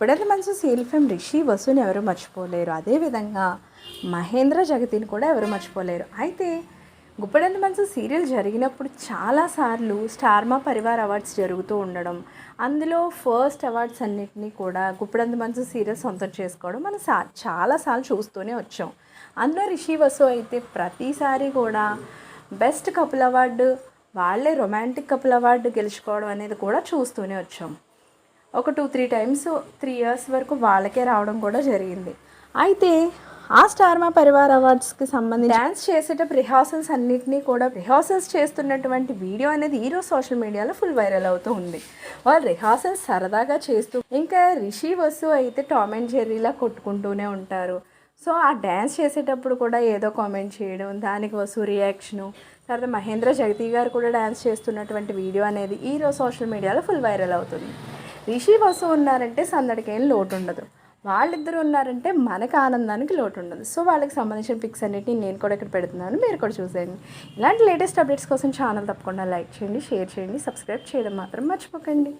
గుప్పెడంత మనసు సీల్ఫెమ్ ఫేమ్ రిషి వసుని ఎవరు మర్చిపోలేరు. అదేవిధంగా మహేంద్ర జగతిని కూడా ఎవరు మర్చిపోలేరు. అయితే గుప్పడంత మనసు సీరియల్ జరిగినప్పుడు చాలాసార్లు స్టార్మా పరివార్ అవార్డ్స్ జరుగుతూ ఉండడం అందులో ఫస్ట్ అవార్డ్స్ అన్నిటినీ కూడా గుప్పడంత మనసు సీరియల్ సొంతం చేసుకోవడం మనం సా చాలాసార్లు చూస్తూనే వచ్చాం. అందులో రిషి వసు అయితే ప్రతిసారి కూడా బెస్ట్ కపుల్ అవార్డు వాళ్ళే రొమాంటిక్ కపుల్ అవార్డు గెలుచుకోవడం అనేది కూడా చూస్తూనే వచ్చాం. ఒక two three times three years వరకు వాళ్ళకే రావడం కూడా జరిగింది. అయితే ఆ స్టార్ మా పరివార్ అవార్డ్స్కి సంబంధించి డ్యాన్స్ చేసేటప్పుడు రిహార్సల్స్ అన్నింటినీ కూడా రిహార్సల్స్ చేస్తున్నటువంటి వీడియో అనేది ఈరోజు సోషల్ మీడియాలో ఫుల్ వైరల్ అవుతూ ఉంది. వాళ్ళు రిహార్సల్స్ సరదాగా చేస్తూ ఇంకా రిషి వసు అయితే టామ్ అండ్ జెర్రీలా కొట్టుకుంటూనే ఉంటారు. సో ఆ డ్యాన్స్ చేసేటప్పుడు కూడా ఏదో కామెంట్ చేయడం దానికి వసు రియాక్షను తర్వాత మహేంద్ర జగతి గారు కూడా డ్యాన్స్ చేస్తున్నటువంటి వీడియో అనేది ఈరోజు సోషల్ మీడియాలో ఫుల్ వైరల్ అవుతుంది. రిషి వసు ఉన్నారంటే సందడికి ఏం లోటు ఉండదు వాళ్ళిద్దరు ఉన్నారంటే మనకు ఆనందానికి లోటు ఉండదు సో వాళ్ళకి సంబంధించిన పిక్స్ అన్నిటిని నేను కూడా ఇక్కడ పెడుతున్నాను. మీరు కూడా చూసేయండి. ఇలాంటి లేటెస్ట్ అప్డేట్స్ కోసం ఛానల్ తప్పకుండా లైక్ చేయండి షేర్ చేయండి సబ్స్క్రైబ్ చేయడం మాత్రం మర్చిపోకండి.